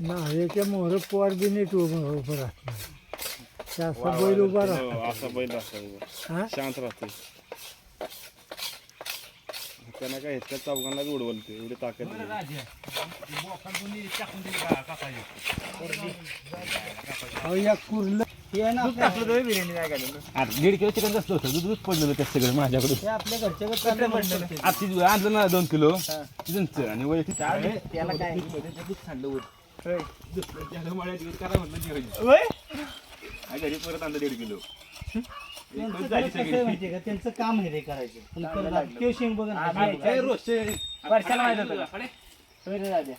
नाल्याच्या मोहर पोर बी नीट उभं उभं राहत नाही. ते असं बैल उभा राहतो. असा बैल असतो हा? शांत राहते. त्यांना काय इतक्या चौघांना बी उडवल ते एवढी ताकद आहे. अहो या कुर्लं हे आहे ना आपल्या- दीड किलो चिकन जास्त होतं? दूध दूध पडलेलं त्या सगळं माझ्याकडे हे आपल्या घरच्या घरी चाललं म्हणलं ते. आता ती आणलं ना दोन किलो. तिथं आणि वय त्याला काय? घरी परत आणलं दीड किलो. त्यांचं खरं कसं आहे माहितीये का? त्यांचं काम आहे रे करायचं. पण करणार. त्यो शेंग बघा ना. हे रोजचे. वर्षाला माहीत होतं का? होय रे राजा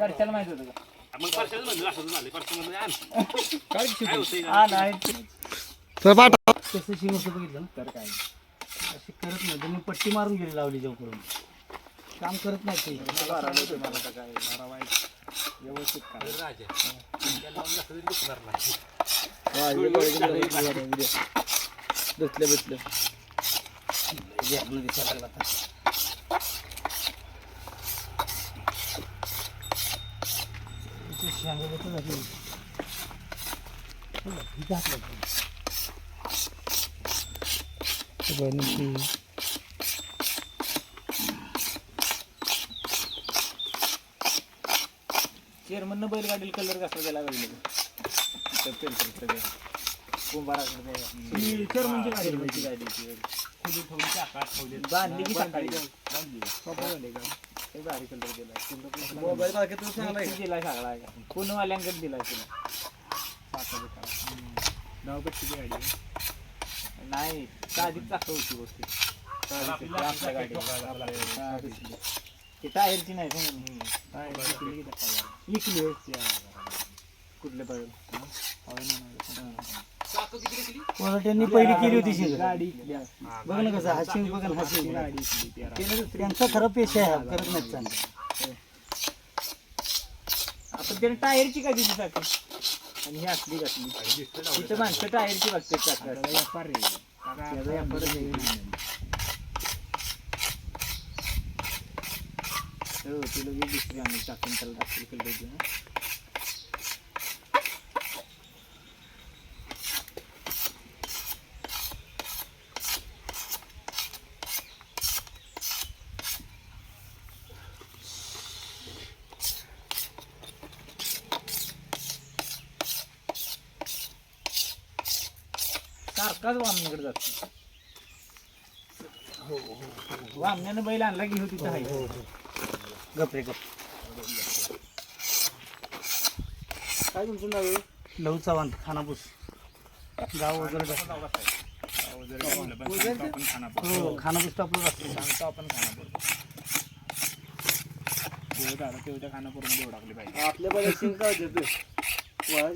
वर्षाला माहीत होतं का? मग परशाचं म्हणलं असं झालं परशामध्ये आण. हा नाही. कसं शेंग होतं बघितलं ना? तर काय? अशी करत नाही त्यांनी पट्टी मारून गेली लावली जाऊ करून. काम करत नाही ते. बसलं बसलं इथे शेंगा होतं झाली. हे बघ, इथं आपलं घर. हे बघ, नुसती चेअरमननं बैलगाडीला कलर कसा गेला सगळं कुंभाराकडे. चेअरमनची गाडी चेअरमनची गाडी खुली ठेवली चाकात ठेवली. बांधली की सकाळी. बांधली. ते भारी कलर दिला. मोबाईल दिला सगळा. पुणवाल्यांकडे दिला तिला. नाव कशी गाडी? नाही चाकं होती गोष्टी आपल्या गाडी हा, दिसली. ती टायरची समज विकली कुठले पाहिजे कोणाट्यांनी पहिली केली होती गाडी बघ ना कसं हा शेंग बघ ना हा शेंग त्यांचा खरं पेशा आहे हा करत नाही चांगलं आपण त्याने टायरची का दिली चाकी आणि ही असली कसली तिथं माणसं टायरची बघते चाका व्यापार. हो तिला बी दुसरी आम्ही टाकून त्याला दाखवली कलर ना सारखाच वामनाकडे जातो वामण्यानं बैल आणला की हो तिथं आहे गपरे गप काय तुमचं नाव लहू चव्हाण खानापूस. गाव वगैरे हो सांगतो आपण खानापूर. दादा तेवढ्या खानापूरमध्ये ओळखली पाहिजे. आपल्या काय देतो काय?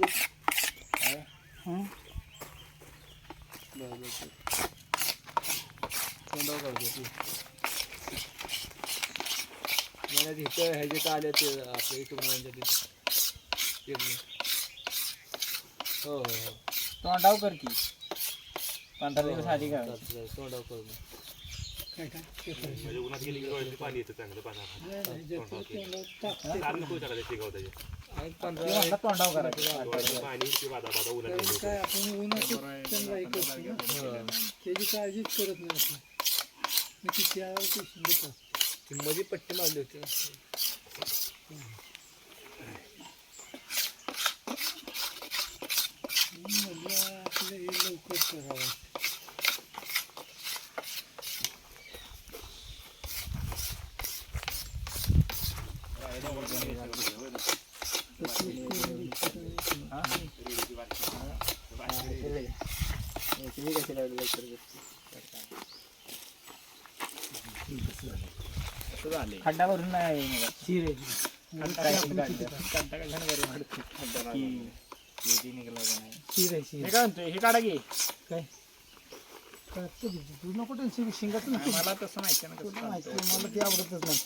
आले ते आपल्या इथून तिथे हो हो हो तोंडाव कर की पंधरा दिवस आधी का तोंडाव कर म्हणजे उन्हात गेली की डोळ्यातलं पाणी येतं चांगलं पाणी तोंडाव करायचं पाणी ते बाधा बाधा उन्हात गेली काय आपण उन्हाची त्यांना हे करतो ना. त्याची काळजीच करत नाही आपण मग ती त्यावर ते शिंदतात. मध्ये पट्टी मारली होती ना. लवकर करावं खड्डा भरून नाही खड्डा भरून? की हे का नाही. शिरे हे काढा की. काय? कळतं की. तू नको टेन्शन शिंगाचं नको. मला तसं माहिती ना तुला कसं माहिती आहे, मला ते आवडतच नाही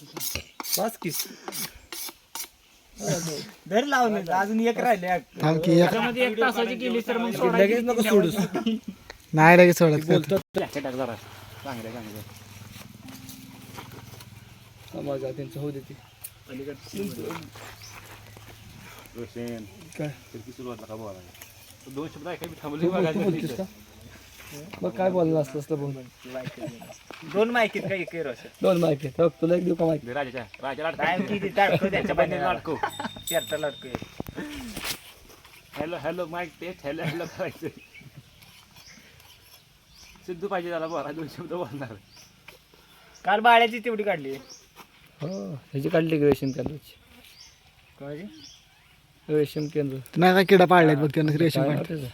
बस किस धर लावले अजून एक राहिले त्याच्यामध्ये एक तासाची केली तर मग लगेच नको नाही. लगेच सोडत बोलतो. माझा त्यांचं होऊ देते काय? तर सुरुवातला का बोलायला दोन शब्द ऐकाय मी थांबले तू बोल- तू बोलतोस का? बघ काय बोललं असतं असलं बोल. दोन एक रोशन? दोन माहिती आहे. बघ, तुला एक देऊ का माहिती राजाच्या राजा त्यांच्या बहिणी लाडको hello hello mike test hello hello करायचं. सिद्धू पाहिजे त्याला बोला दोन शब्द बोलणार. काल बाळ्याची तेवढी काढली. हो ह्याची काढली की रेशीम केंद्राची कोणाची रेशीम केंद्र. नाही काय किडा पाळल्यात बघ त्यानं रेशीम काय त्याचं?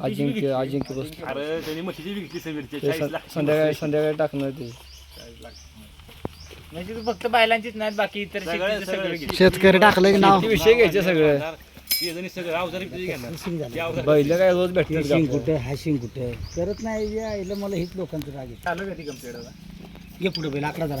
अजिंक्य अजिंक्य बसतो अरे त्यांनी म्हशीची विकली समीरचे ते चाळीस स- लाख संध्याकाळी संध्याकाळी टाकणार ते. म्हणजे तू फक्त बायलांचीच नाही बाकी इतर शेतीचं सगळं. शेतकरी टाकलं की नाव? ते विषय घ्यायचे सगळं. ते जणी सगळं अवजारी बिवजारी घेणार. ते अवजार बैल काय रोज भेटतात का आपल्याला? कुठे हा शिंग कुठे? करत नाही मला हेच लोकांचं राग येतं. चालू कधी कंप्लीट होता ये पुढे बैल आकडा जरा.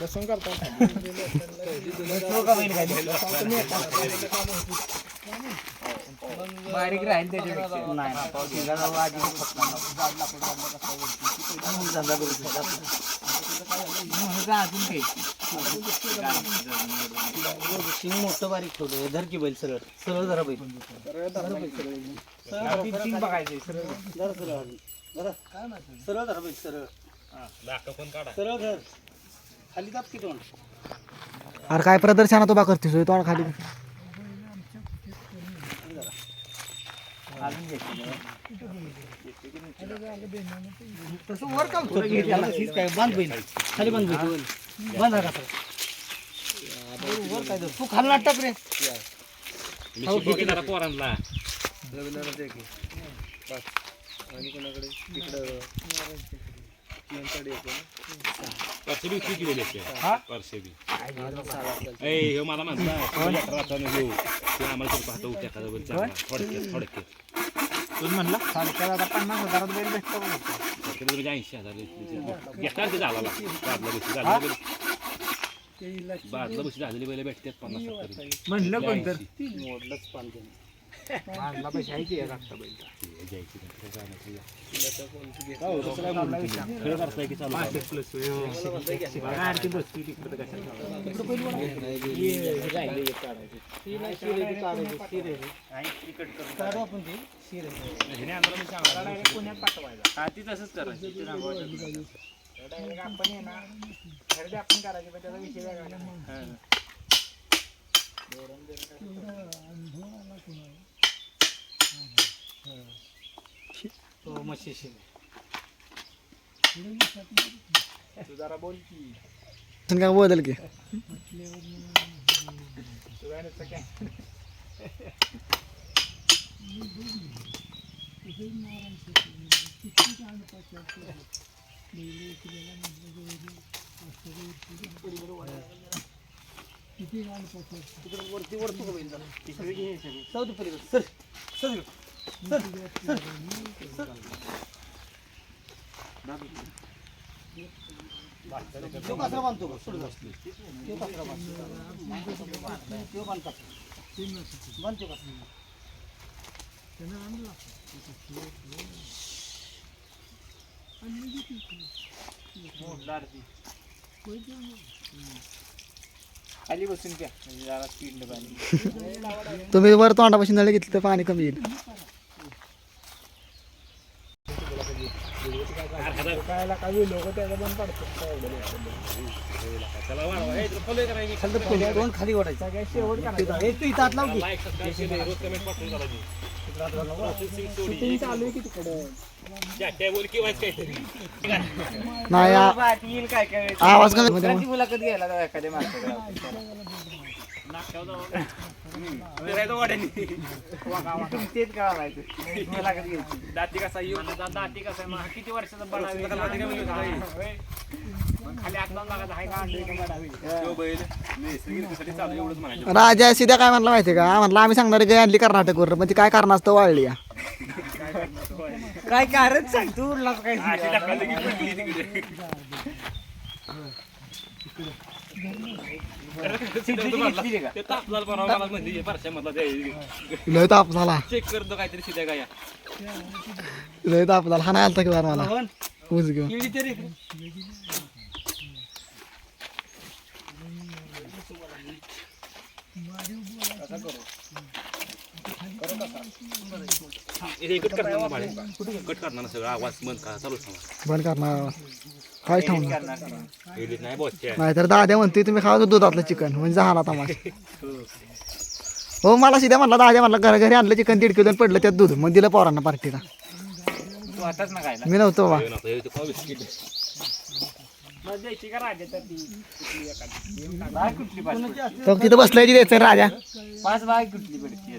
लसूण करतो. बारीक राहील शिंग मोठं बारीक ठेवलं धर की बैल सरळ. सरळ धरा बैल. सरळ बैल सरळ तीन बघायचे धरा. सरळ. धरा. सरळ धरा. बैल सरळ पण काढा. सरळ धर. खाली दाब की तोंड? अरे काय प्रदर्शनात उभा करतेस तोंड खाली. तसं वर काम काय बांध बैल खाली बांध बैल बांध का वर काय धर. तू खाली टाक रे. मी शिकवते जरा पोरांना. बी किती बी ए हे मला म्हणता राहताना घेऊ ते आम्हाला पाहता उठ्या तू म्हणला? आता पन्नास हजारात बैल भेटतो म्हणजे ऐंशी हजार ते झाला बादला बशी झालेली. बैल. बादला बशी झालेली बैल भेटतात पन्नास म्हणलं कोण तर मोडलंच पान पैसे आहे की पुण्यात पाठवायचा ती तसंच करायचं आपण आहे ना खरेदी आपण करायची पण त्याचा विषय वेगळा आहे. तो म्हशी शिरे. तू जरा बोल की काय बदल की तू काय नुसतं काय जाऊ दे पलीकडे. Sir sir. सर तो कासरा बांधतो. तो पाणी कमी इथं हात लाव की. Like, subscribe केले, रोज comment पाठवून करायची. शूटिंग चालू आहे की तिकडे? त्या टेबल किंवा काहीतरी. नाही आवाज मुलाखत घ्यायला जाऊ एखाद्या माणसाकडे घ्यायची दाती कसा येऊ दाती कसा आहे? मग किती वर्षाचा? खाली आहे का राजा सिद्धा काय म्हणला माहितीये का म्हणला आम्ही सांगणार गाय आणली कर्नाटकवर पण ती काय कारणास्तव वाळली या. काय कारण सांग तू काय की? म्हणजे लय ताप झाला. चेक करतो काहीतरी सिद्ध्या गाया. लय ताप झाला. हा नाही आलता की मला? ऊस घेऊन. हे कट करणार सगळं. आवाज बंद करा. चालू बंद करणार. काय ठेवणार नाही. बॉसच्या नाहीतर दाद्या म्हणतोय तुम्ही खावा दुधातलं चिकन म्हणजे झाला तमाशा. हो मला सिद्धा म्हणला दाद्या म्हणला घरा घरी आणलं चिकन दीड किलो पडलं त्यात दूध. मग दिलं पोरांना पार्टीला. तू आताच ना खायला. मी नव्हतो बा. ते? तर तिथं बसलाय द्यायचं राजा. पाच बाय कुठली पडती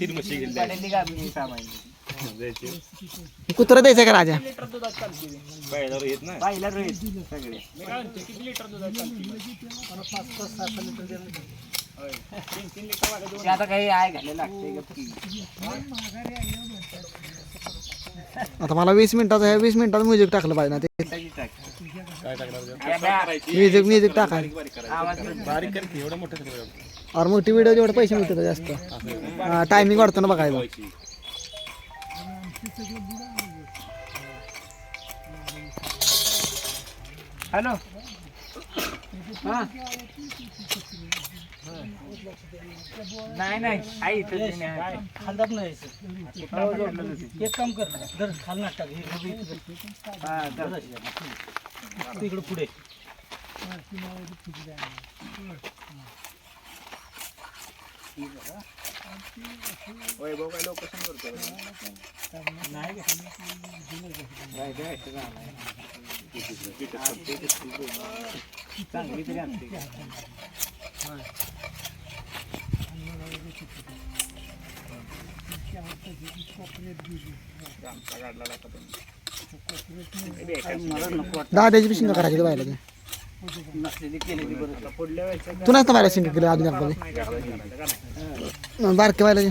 तीन म्हशी. कुत्र द्यायचं का राजा आता काही आहे घालायला लागते आता मला वीस मिनिटाचं आहे वीस मिनिटाचं म्युझिक टाकलं पाहिजे ना ते. म्युझिक म्युझिक टाकायला बारीक करायची. आवाज बारीक कर की, एवढं मोठं करायचं. और मोठी व्हिडिओ जेवढे पैसे मिळतात जास्त टायमिंग वाढतो ना बघायला. हॅलो. हा. नाही नाही. आई इथं नाही आहे. खालदार नाही. एक काम कर जर खाल ना टाक हे हे इथं धर. हा, वैभव काय लोकेशन करतो चांगली तरी आणते आमचा नको वाटतं करायची बायला ते. तू नसतं बायला शिंग केलं अजून एकदा बारके नाही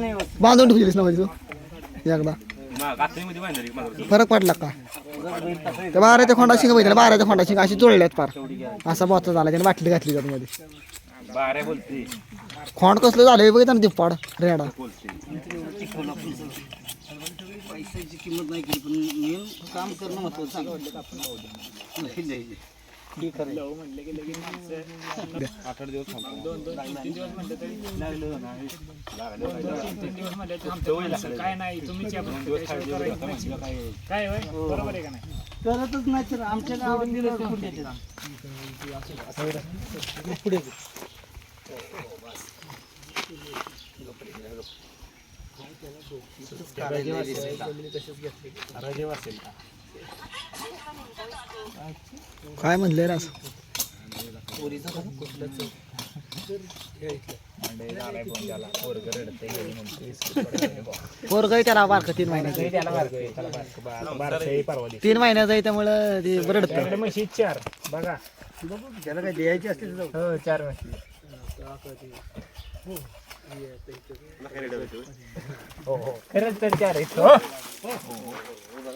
नाही होत. बांधून ठेवलीस ना म्हणजे तू? एकदा. फरक पडला का? त्या बाराच्या खोंडा शिंग पाहिजे बाराच्या खोंडा शिंग अशी चोळल्यात पार. असा बोचा झाला त्याने बाटली घातली त्यात मध्ये. खोंड कसलं झालं बघितलं ना दिप्पाड रेडा बोलते शिकवलं आपण सगळं. पैशाची किंमत नाही केली पण मेन काम करणं महत्वाचं आहे. ठीक म्हणले की लगेच आठ आठ दिवस दोन दोन तीन तीन दिवस म्हणलं तरी लागलं दोन तीन तीन दिवस म्हणले तर आमचं पण असं काय नाही तुम्हीच काय होय? बरोबर आहे का नाही? करतच नाही तर आमच्या गावात दिलं कुठे देतात? पुढे. काय म्हणले रास पोरग त्याला बारक तीन महिन्याचं. तीन महिन्याचं आहे त्यामुळं ते रडत. त्याकडे म्हशी चार. बघा. त्याला काय द्यायची असते. हो चार म्हशी. हो. खरंच तर चार आहेत हो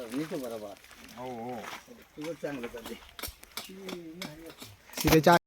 नीट आहे बरोबर हो हो चांगलं चाललंय तिथे चार